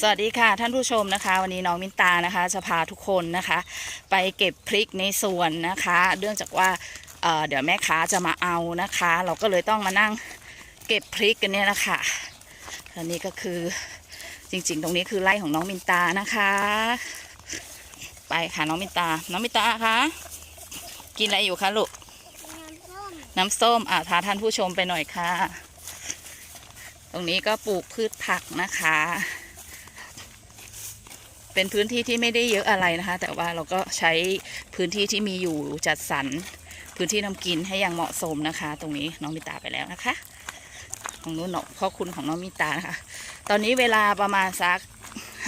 สวัสดีค่ะท่านผู้ชมนะคะ วันนี้น้องมินตานะคะ จะพาทุกคนนะคะ ไปเก็บพริกในสวนนะคะเนื่องจากว่าเเดี๋ยวแม่ค้าจะมาเอานะคะ เราก็เลยต้องมานั่งเก็บพริกกันเนี่ยนะคะอันนี้ก็คือจริงๆ ตรงนี้คือไร่ของน้องมินตานะคะ ไปค่ะน้องมินตา น้องมินตาคะกินอะไรอยู่คะลูกน้ำส้มน้ำส้มอ่าพาท่านผู้ชมไปหน่อยค่ะ ตรงนี้ก็ปลูกพืชผักนะคะ เป็นพื้นที่ที่ไม่ได้เยอะอะไรนะคะ แต่ว่าเราก็ใช้พื้นที่ที่มีอยู่จัดสรรพื้นที่ทำกินให้อย่างเหมาะสมนะคะ ตรงนี้น้องมิตาไปแล้วนะคะตรงนู้นเนาะพ่อคุณของน้องมิตานะคะ ตอนนี้เวลาประมาณสัก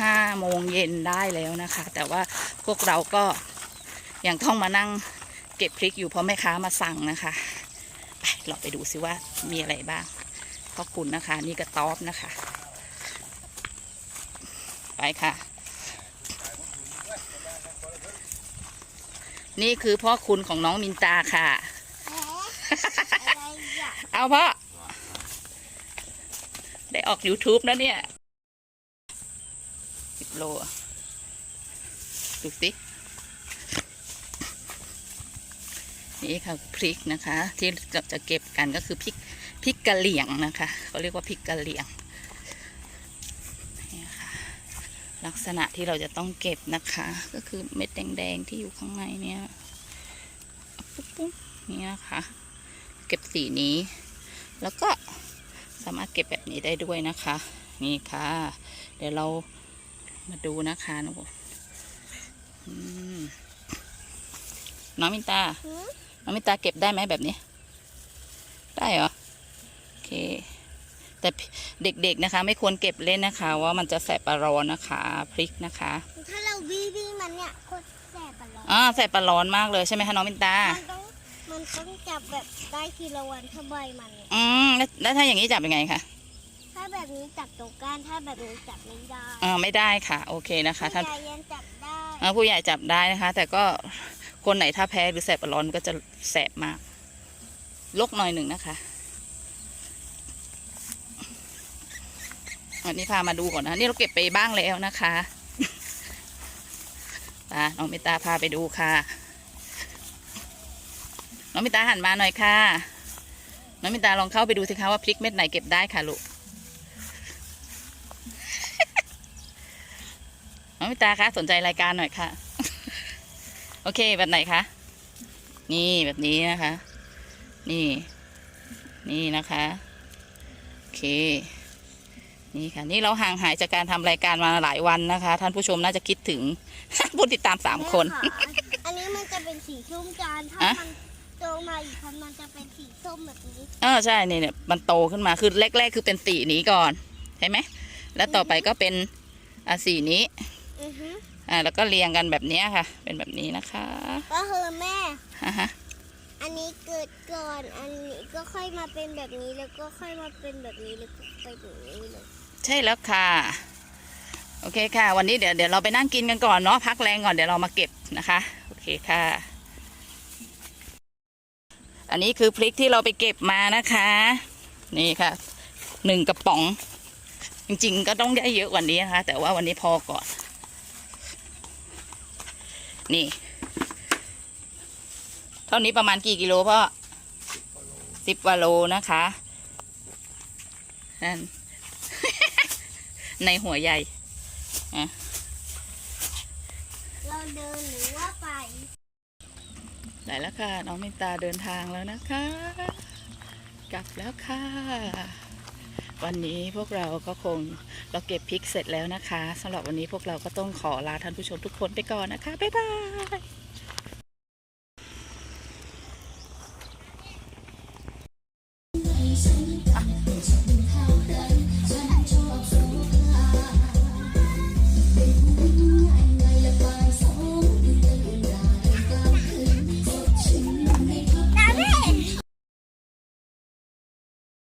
ห้าโมงเย็นได้แล้วนะคะ แต่ว่าพวกเราก็ยังต้องมานั่งเก็บพริกอยู่เพราะแม่ค้ามาสั่งนะคะไปเราไปดูซิว่ามีอะไรบ้างพ่อคุณนะคะ นี่กระต๊อบนะคะ ไปค่ะ นี่คือพ่อคุณของน้องมินตาค่ะแหมอะไรอะ เอาพ่อ ได้ออก YouTube แล้วเนี่ยสิบโลอะดูสิ นี่ค่ะพริกนะคะ ที่เราจะเก็บกันก็คือพริกพริกกะเหลี่ยงนะคะเขาเรียกว่าพริกกะเหลี่ยงนี่ค่ะ ลักษณะที่เราจะต้องเก็บนะคะ ก็คือเม็ดแดงๆที่อยู่ข้างในเนี่ยปุ๊บปุ๊บเนี่ยค่ะเก็บสีนี้ แล้วก็สามารถเก็บแบบนี้ได้ด้วยนะคะ นี่ค่ะ เดี๋ยวเรามาดูนะคะน้องอืมน้องมินตาหืมน้องมินตาเก็บได้ไหมแบบนี้ ได้เหรอ โอเค แต่เด็กๆนะคะ ไม่ควรเก็บเล่นนะคะ ว่ามันจะแสบปลาร้อนนะคะพริกนะคะ ถ้าเราบีบีมันเนี่ยโคตรแสบปะเราอ่าแสบปลาร้อนมากเลยใช่ไหมคะน้องมินตา มันต้องมันต้องจับแบบได้ทีละวันถ้าใบมันเนี่ยอืมแล้วแล้วถ้าอย่างนี้จับยังไงคะถ้าแบบนี้จับตรงก้านถ้าแบบนี้จับไม่ได้อ่าไม่ได้ค่ะ โอเคนะคะผู้ท่านใหญ่ยังจับได้อ่าผู้ใหญ่จับได้นะคะ แต่ก็คนไหนถ้าแพ้หรือแสบร้อนก็จะแสบมากลกหน่อยหนึ่งนะคะ วันนี้พามาดูก่อนนะนี่เราเก็บไปบ้างแล้วนะคะตาน้องมิตาพาไปดูค่ะ น้องมิตาหันมาหน่อยค่ะ น้องมิตาลองเข้าไปดูสิคะว่าพริกเม็ดไหนเก็บได้ค่ะลูก น้องมิตาคะสนใจรายการหน่อยค่ะ โอเคแบบไหนคะ นี่แบบนี้นะคะ นี่ นี่นะคะ โอเค นี่ค่ะ นี่เราห่างหายจากการทำรายการมาหลายวันนะคะ ท่านผู้ชมน่าจะคิดถึง ผู้ติดตามสามคนแม่ะอันนี้มันจะเป็นสีส้มจานถ้าอะมันโตมาอีกพันมันจะเป็นสีส้มแบบนี้เออใช่เนี่ยเนี่ยมันโตขึ้นมาคือแรกๆ คือเป็นสีนี้ก่อนใช่ไหมแล้วต่อไปก็เป็นอะสีนี้อือฮึอ่าแล้วก็เรียงกันแบบเนี้ยค่ะ เป็นแบบนี้นะคะ ก็คือแม่อ่าฮะอันนี้เกิดก่อน อันนี้ก็ค่อยมาเป็นแบบนี้ แล้วก็ค่อยมาเป็นแบบนี้ แล้วก็ไปแบบนี้เลย ใช่แล้วค่ะ โอเคค่ะ วันนี้เดี๋ยวเดี๋ยวเราไปนั่งกินกันก่อนเนาะพักแรงก่อนเดี๋ยวเรามาเก็บนะคะ โอเคค่ะ อันนี้คือพริกที่เราไปเก็บมานะคะ นี่ค่ะหนึ่งกระป๋อง จริงๆ ก็ต้องได้เยอะกว่านี้นะคะ แต่ว่าวันนี้พอก่อน นี่ เท่านี้ประมาณกี่กิโลพ่อสิบว่าโลนะคะนั่น ในหัวใหญ่เราเดินหรือว่าไปได้แล้วค่ะ น้องมินตาเดินทางแล้วนะคะ กลับแล้วค่ะ วันนี้พวกเราก็คงเราเก็บพริกเสร็จแล้วนะคะสำหรับวันนี้พวกเราก็ต้องขอลาท่านผู้ชมทุกคนไปก่อนนะคะ บ๊ายบาย